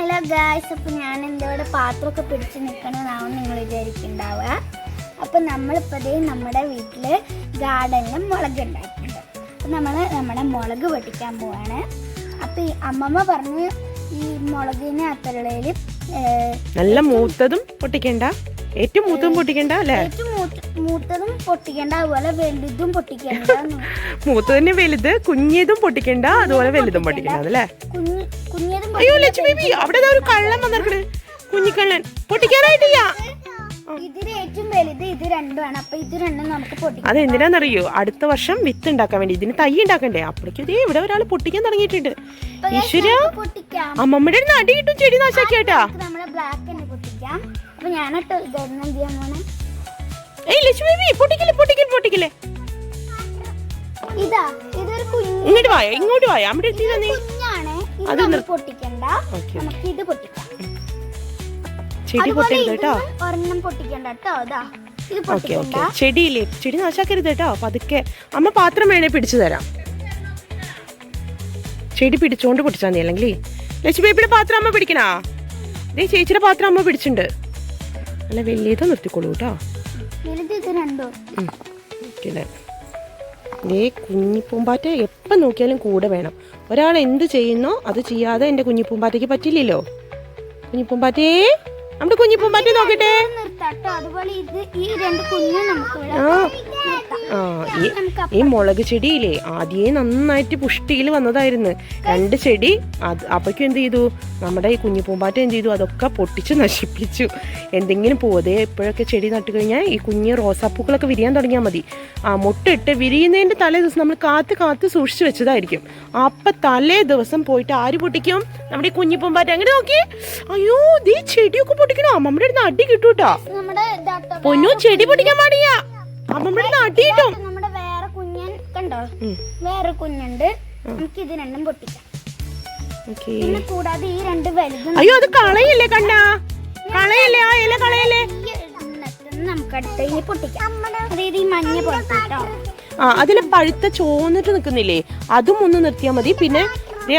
Hello guys അപ്പം ഞാൻ ഇവിടെ പാത്രമൊക്കെ പിടിച്ച് നിൽക്കണമെന്നാവും നിങ്ങൾ വിചാരിക്കുന്നുണ്ടാവുക. അപ്പം നമ്മളിപ്പോൾ ദേ നമ്മുടെ വീട്ടിൽ ഗാർഡനിൽ മുളക് ഉണ്ടായിട്ടുണ്ട്. അപ്പം നമ്മൾ നമ്മുടെ മുളക് പൊട്ടിക്കാൻ പോവാണ്. അപ്പം ഈ അമ്മമ്മ പറഞ്ഞ് ഈ മുളകിനെ അത്തരളയിൽ നല്ല മൂത്തതും പൊട്ടിക്കണ്ട. ഏറ്റവും മൂത്തതും പൊട്ടിക്കണ്ട അല്ലേ? മൂത്ത മൂത്തതും പൊട്ടിക്കണ്ട അതുപോലെ വലുതും പൊട്ടിക്കണ്ട മൂത്തതിന് വലുത് കുഞ്ഞതും പൊട്ടിക്കണ്ട അതുപോലെ വലുതും പൊട്ടിക്കണ്ട അല്ലേ? അയ്യോ ലക്ഷ്മി ബേബി അവിടെ ഒരു കള്ളൻ വന്നിട്ടുണ്ട് കുഞ്ഞിക്കള്ളൻ. പൊട്ടിക്കാനായിട്ടില്ല അതെന്തിനാന്നറിയോ? അടുത്ത വർഷം വിത്ത് ഉണ്ടാക്കാൻ വേണ്ടി. ഇതിന് തൈ ഉണ്ടാക്കണ്ടേ? അപ്പോഴേക്കും ഇതേ ഇവിടെ ഒരാൾ പൊട്ടിക്കാൻ തുടങ്ങിയിട്ടുണ്ട്. ഈശ്വര. അമ്മമ്മയുടെ അടി കിട്ടും ചെടി നാശാക്കിയാട്ടാ. അപ്പൊ ഞാനിട്ട് ഇതായിരുന്നു. എന്ത് ചെയ്യാൻ പോണേ? ഏയ് ലക്ഷ്മി ബേബി പൊട്ടിക്കല്ലേ പൊട്ടിക്കല്ലേ പൊട്ടിക്കല്ലേ ഇതാ ഇതൊരു കുഞ്ഞു ഇങ്ങോട്ട് വായ ഇങ്ങോട്ട് വായ അവിടെ കുഞ്ഞാണ്. ഇത് അത് നമ്മൾ നിർ- പൊട്ടിക്കണ്ട. ഓക്കെ നമുക്ക് ഇത് പൊട്ടിക്കാം. ചെടി അതുപോലെ പൊട്ടരുത് കേട്ടോ. ഇതൊന്നും ഒരെണ്ണം പൊട്ടിക്കണ്ട കേട്ടോ ഇതാ. ഇത് ഓക്കെ പൊട്ടിക്കണ്ട. ഓക്കെ ചെടിയില്ലേ ചെടി നാശാക്കരുത് കേട്ടോ. പതുക്കെ അമ്മ പാത്രം വേണേ പിടിച്ചു തരാം. ചെടി പിടിച്ചോണ്ട് പൊട്ടിച്ചാ നീ അല്ലെങ്കിൽ ലക്ഷ്മി ബേബിയുടെ പാത്രം അമ്മ പിടിക്കണാ? ദേ ചേച്ചിയുടെ പാത്രം അമ്മ പിടിച്ചിട്ടുണ്ട്. അല്ല വലിയത് നിർത്തിക്കോളൂ കേട്ടോ. ഏ ഇത് കുഞ്ഞിപ്പൂമ്പാറ്റ എപ്പം നോക്കിയാലും കൂടെ വേണം. ഒരാൾ എന്ത് ചെയ്യുന്നോ അത് ചെയ്യാതെ എന്റെ കുഞ്ഞിപ്പൂമ്പാറ്റയ്ക്ക് പറ്റില്ലല്ലോ. കുഞ്ഞിപ്പൂമ്പാറ്റേ നമ്മുടെ കുഞ്ഞിപ്പൂമ്പാറ്റ നോക്കട്ടെ. ഈ മുളക് ചെടിയില്ലേ ആദ്യമേ നന്നായിട്ട് പുഷ്ടിയിൽ വന്നതായിരുന്നു. രണ്ട് ചെടി അത് എന്ത് ചെയ്തു? നമ്മുടെ ഈ കുഞ്ഞിപ്പൂമ്പാറ്റ എന്ത് ചെയ്തു? അതൊക്കെ പൊട്ടിച്ച് നശിപ്പിച്ചു. എന്തെങ്കിലും പോതേ ഇപ്പോഴൊക്കെ ചെടി നട്ടു കഴിഞ്ഞാൽ ഈ കുഞ്ഞ് റോസാപ്പൂക്കളൊക്കെ വിരിയാൻ തുടങ്ങിയാൽ മതി. ആ മുട്ടിട്ട് വിരിയുന്നതിന്റെ തലേ ദിവസം നമ്മൾ കാത്ത് കാത്ത് സൂക്ഷിച്ചു വെച്ചതായിരിക്കും. അപ്പം തലേ ദിവസം പോയിട്ട് ആര് പൊട്ടിക്കും? നമ്മുടെ ഈ കുഞ്ഞു പൂമ്പാറ്റ. അങ്ങനെ നോക്കി. അയ്യോ ദീ ചെടിയൊക്കെ പൊട്ടിക്കണോ? അമ്മമ്മയുടെ അടുത്ത് അടി കിട്ടൂട്ടോ. പൊന്നു ചെടി പൊട്ടിക്കാൻ പാടില്ല. അമ്മമ്മയുടെ അടുത്ത് അടി കിട്ടും നമ്മുടെ വേറെ കുഞ്ഞൻ കണ്ടോ? വേറെ കുഞ്ഞുണ്ട്. നമുക്ക് ഇത് രണ്ടും പൊട്ടിക്കാം. ഓക്കേ. പിന്നെ കൂടാതെ ഈ രണ്ട് വലുതും അയ്യോ അത് കളയല്ലേ കണ്ണ കളയല്ലേ ആ ഇല കളയല്ലേ? നമുക്ക് അടുത്ത് ഇനി പൊട്ടിക്കാം. അതായത് ഈ മഞ്ഞ പൊട്ടിട്ടോ ആ അതിലെ പഴുത്ത ചോന്നിട്ട് നിൽക്കുന്നില്ലേ? അതും ഒന്ന് നിർത്തിയാൽ മതി. പിന്നെ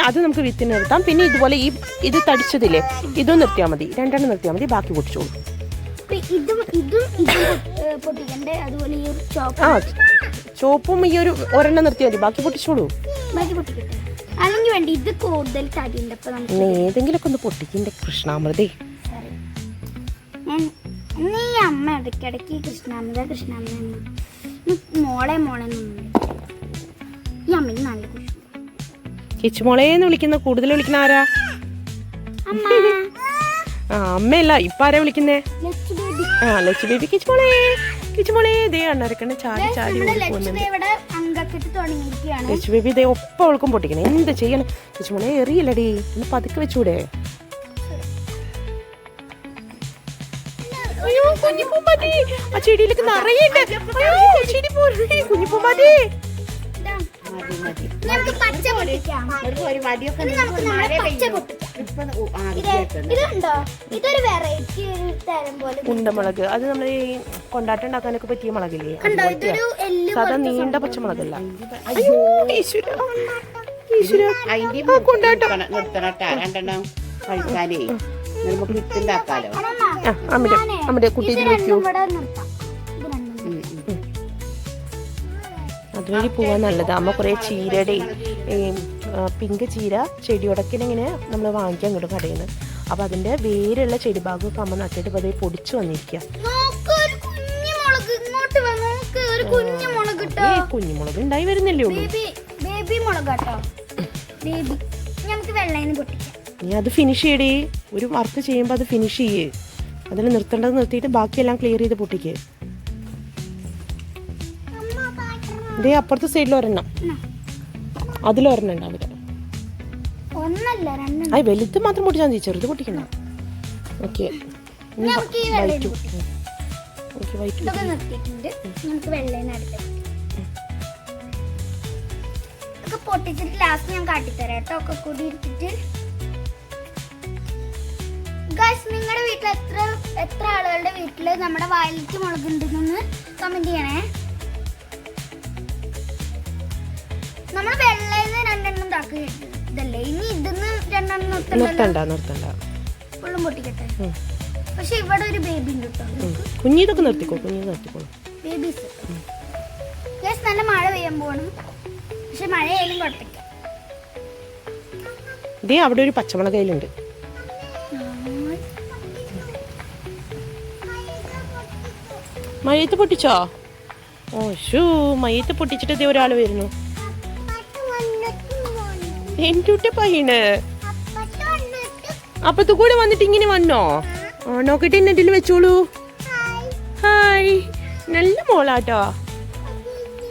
അത് നമുക്ക് വിത്തിന് നിർത്താം. പിന്നെ ഇതുപോലെ ഈ ഇത് തടിച്ചതില്ലേ ഇതും നിർത്തിയാൽ മതി. രണ്ടെണ്ണം നിർത്തിയാൽ മതി ബാക്കി പൊട്ടിച്ചോളൂ. ആ ചോപ്പും ഈ ഒരു ഒരെണ്ണം നിർത്തിയാൽ മതി ബാക്കി പൊട്ടിച്ചോളൂ. അല്ലെങ്കിൽ വേണ്ട ഇത് കൂടുതൽ ഏതെങ്കിലുമൊക്കെ ഒന്ന് പൊട്ടിക്കണ്ടേ കൃഷ്ണാമൃതേ. നീ അമ്മ ഇടയ്ക്കിടയ്ക്ക് കൃഷ്ണാമൃത കൃഷ്ണാമൃത മോളെ മോളെ. ഈ അമ്മയ്ക്ക് നല്ല കുഷി കിച്ചുമോളേന്ന് വിളിക്കുന്ന കൂടുതൽ വിളിക്കുന്ന ആരാ? ആ അമ്മയല്ല ഇപ്പൊ ആരാ വിളിക്കുന്നേ? ആ ലച്ചു ബേബി കിച്ചുമോളെ കിച്ചുമോളെ ദേ അണ്ണരക്കണ്ണ ചാടി ചാടി ലച്ചു ബേബി ഇതേ ഒപ്പം അവൾക്കും പൊട്ടിക്കണേ. എന്ത് ചെയ്യണം? കിച്ചുമോളെ എറിയില്ലടി. ഒന്ന് പതുക്കെ വെച്ചൂടെ. അയ്യോ കുഞ്ഞിപ്പൂമ്പാറ്റി. ആ ചെടിയിലേക്ക് നിറയുണ്ട്. അയ്യോ ചെടി കുഞ്ഞിപ്പൂമ്പാറ്റി. വെറൈറ്റി ഒരു തരം പോലെ ഉണ്ടമുളക് അത് നമ്മൾ ഈ കൊണ്ടാട്ടം ഉണ്ടാക്കാനൊക്കെ പറ്റിയ മുളകില്ലേ? കണ്ടോ? ഇതൊരു എല്ല് സാധാ നീണ്ട പച്ചമുളകല്ല അയ്യോ ഈശ്വര. ഈശ്വര. അതുവഴി പോവാൻ നല്ലത്. അമ്മ കുറേ ചീരയുടെ ഈ പിങ്ക് ചീര ചെടിയുടക്കിനിങ്ങനെ നമ്മൾ വാങ്ങിക്കാൻ കിട്ടും കടയിൽ നിന്ന് അപ്പോൾ അതിന്റെ വേരുള്ള ചെടി ഭാഗമൊക്കെ അമ്മ നട്ടിട്ട് ഇപ്പോൾ പൊടിച്ച് വന്നിരിക്കുക കുഞ്ഞുമുളക് ഉണ്ടായി വരുന്നില്ലേ ഉള്ളൂ. ബേബി ബേബി മുളക് കേട്ടോ ബേബി നമുക്ക് വെള്ളയിൽ പൊട്ടിക്കാം. നീ അത് ഫിനിഷ് ചെയ്യടേ. ഒരു വർക്ക് ചെയ്യുമ്പോൾ അത് ഫിനിഷ് ചെയ്യേ. അതിൽ നിർത്തേണ്ടത് നിർത്തിയിട്ട് ബാക്കിയെല്ലാം ക്ലിയർ ചെയ്ത് പൊട്ടിക്ക്. ഇതേ അപ്പുറത്തെ സൈഡിൽ ഒരെണ്ണം. അതിലൊരെണ്ണം ഉണ്ട് അവിടെ. ഒന്നല്ല രണ്ടെണ്ണം. അത് വലുത് മാത്രം പൊട്ടിച്ചാൽ മതി ചെറുത് പൊട്ടിക്കണ്ട. ഓക്കെ. പൊട്ടിച്ചിട്ട് ലാസ്റ്റ് ഞാൻ കാട്ടിത്തരാം കേട്ടോ. ഒക്കെ കൂടി ഇട്ടിട്ട് ഗൈസ് നിങ്ങളുടെ വീട്ടിൽ എത്ര എത്ര ആളുകളുടെ വീട്ടിൽ നമ്മുടെ വയലറ്റ് മുളകുണ്ടെന്ന് കമന്റ് ചെയ്യണേ. നമ്മൾ വെള്ളയിൽ നിന്ന് രണ്ടെണ്ണം താക്കി ഇതല്ലേ? ഇനി ഇതിന്ന് രണ്ടെണ്ണം നിർത്തണ്ട നിർത്തണ്ട. മൊത്തം പൊട്ടിക്കട്ടെ? പക്ഷെ ഇവിടെ ഒരു ബേബി ഉണ്ട്. കുഞ്ഞിതൊക്കെ നിർത്തിക്കോ കുഞ്ഞിത് നിർത്തിക്കോളൂ. ബേബീസ് നല്ല മഴ പെയ്യാൻ പോകണം പക്ഷെ മഴയായാലും കുഴപ്പമില്ല. ഇതേ അവിടെ ഒരു പച്ചമുളക് കയ്യിലുണ്ട്. മഴയത്ത് പൊട്ടിച്ചോ? ഓ ഷൂ മഴയത്ത് പൊട്ടിച്ചിട്ട് ഇതേ ഒരാൾ വരുന്നു. എന്റെ പയ്യണ്. അപ്പത്തു കൂടെ വന്നിട്ട് ഇങ്ങനെ വന്നോ? ആ നോക്കട്ടെ നെറ്റിൽ വെച്ചോളൂ. ഹായ് നല്ല മോളാട്ടോ.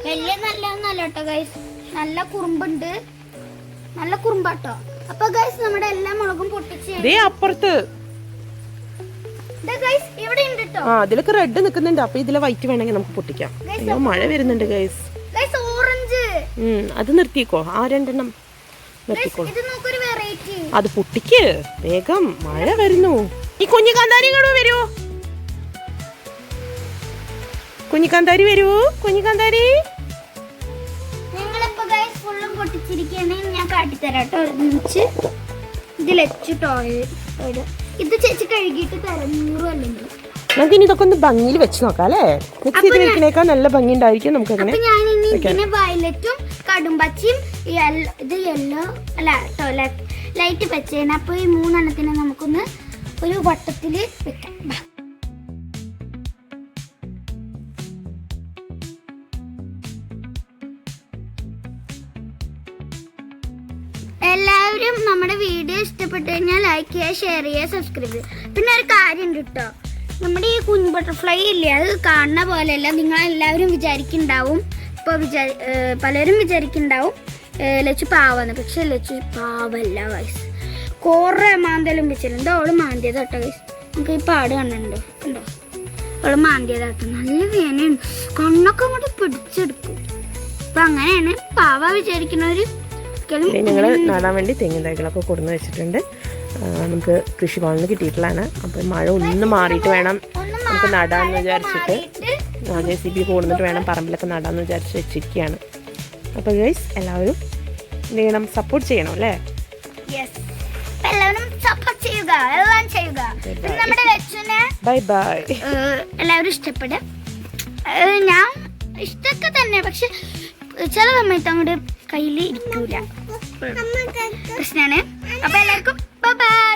വലിയ നല്ലതൊന്നല്ല കേട്ടോ ഗൈസ് നല്ല കുറുമ്പുണ്ട്. നല്ല കുറുമ്പാട്ടോ. അപ്പൊ ഗൈസ് നമ്മുടെ എല്ലാ മുളകും പൊട്ടിച്ച് ദേ അപ്പുറത്ത്. ആ അതിലൊക്കെ റെഡ് നിൽക്കുന്നുണ്ട് അപ്പൊ ഇതിലെ വൈറ്റ് വേണമെങ്കിൽ നമുക്ക് പൊട്ടിക്കാം. അയ്യോ മഴ വരുന്നുണ്ട് ഗൈസ് ഓറഞ്ച് അത് നിർത്തിക്കോ ആ രണ്ടെണ്ണം. അത് പൊട്ടിക്ക്. വേഗം മഴ വരുന്നു. ഈ കുഞ്ഞു കാന്താരി ഇങ്ങോട്ട് വരൂ. കുഞ്ഞു കാന്താരി വരൂ. കുഞ്ഞു കാന്താരി. ഞങ്ങളിപ്പോ ഗൈസ് ഫുള്ളും പൊട്ടിച്ചിരിക്കുകയാണെങ്കിൽ ഞാൻ കാട്ടിത്തരാം കേട്ടോ ഒരുമിച്ച് ഇതിലെച്ചിട്ടോ ഇത് ചേച്ചി കഴുകിയിട്ട് തരാം നൂറും അല്ലെങ്കിൽ നമുക്ക് ഇനി ഇതൊക്കെ ഒന്ന് ഭംഗിയിൽ വെച്ച് നോക്കാം അല്ലേ? മിക്സ് ചെയ്ത് വെക്കണേക്കാൾ നല്ല ഭംഗി ഉണ്ടായിരിക്കും നമുക്ക് അങ്ങനെ വയലറ്റും കടുംപച്ചയും yellow- ഇത് യെല്ലോ അല്ല കേട്ടോ ലൈറ്റ് പച്ചയാണ്. അപ്പോൾ ഈ മൂന്നെണ്ണത്തിനെ നമുക്കൊന്ന് ഒരു വട്ടത്തിൽ വെക്കാം. എല്ലാവരും നമ്മുടെ വീഡിയോ ഇഷ്ടപ്പെട്ടു കഴിഞ്ഞാൽ ലൈക്ക് ചെയ്യുക ഷെയർ ചെയ്യുക സബ്സ്ക്രൈബ് ചെയ്യുക. പിന്നെ ഒരു കാര്യം ഉണ്ട് കേട്ടോ നമ്മുടെ ഈ കുഞ്ഞു ബട്ടർഫ്ലൈ ഇല്ലേ അത് കാണുന്ന പോലെയല്ല. നിങ്ങളെല്ലാവരും വിചാരിക്കുന്നുണ്ടാവും. ഇപ്പോൾ വിചാരി പലരും വിചാരിക്കുന്നുണ്ടാവും. ലച്ചു പാവാന്ന് പക്ഷെ ലച്ചു പാവല്ല വയസ്സ് കുറേ മാന്തലും വെച്ചിട്ടുണ്ട് എന്താ അവൾ മാന്തിയത് കേട്ടോ വയസ്സ് നമുക്ക് ഈ പാട് കണ്ടിട്ടുണ്ടോ? ഉണ്ടോ അവൾ മാന്തിയതാട്ടോ. നല്ല വേനയാണ്. കണ്ണൊക്കെ അങ്ങോട്ട് പിടിച്ചെടുക്കും. അപ്പൊ അങ്ങനെയാണ് പാവ വിചാരിക്കുന്നവര് ഞങ്ങൾ ഞങ്ങൾ നടാൻ വേണ്ടി തെങ്ങിൻ തൈകളൊക്കെ കൊടുന്ന് വെച്ചിട്ടുണ്ട്. നമുക്ക് നമുക്ക് കൃഷിഭവനിൽ കിട്ടിയിട്ടുള്ളതാണ്. അപ്പം മഴ ഒന്ന് മാറിയിട്ട് വേണം നമുക്ക് നടാന്ന് വിചാരിച്ചിട്ട്. ജെ സി ബി കൂടുന്നിട്ട് വേണം പറമ്പിലൊക്കെ നടാന്ന് വിചാരിച്ച് വെച്ചിരിക്കുകയാണ് അപ്പോൾ ഗൈസ് എല്ലാവരും എന്ത് ചെയ്യണം സപ്പോർട്ട് ചെയ്യണം അല്ലേ. എല്ലാവരും സപ്പോർട്ട് ചെയ്യുക എല്ലാം ചെയ്യുക. നമ്മുടെ ലച്ചുനെ ബൈ ബൈ എല്ലാവരും ഇഷ്ടപ്പെടും. ഞാൻ ഇഷ്ടമൊക്കെ തന്നെ പക്ഷെ ചില സമയത്ത് അങ്ങോട്ട് കയ്യിൽ ഇരിക്കൂല. പ്രശ്നമാണ് അപ്പൊ എല്ലാവർക്കും ബൈ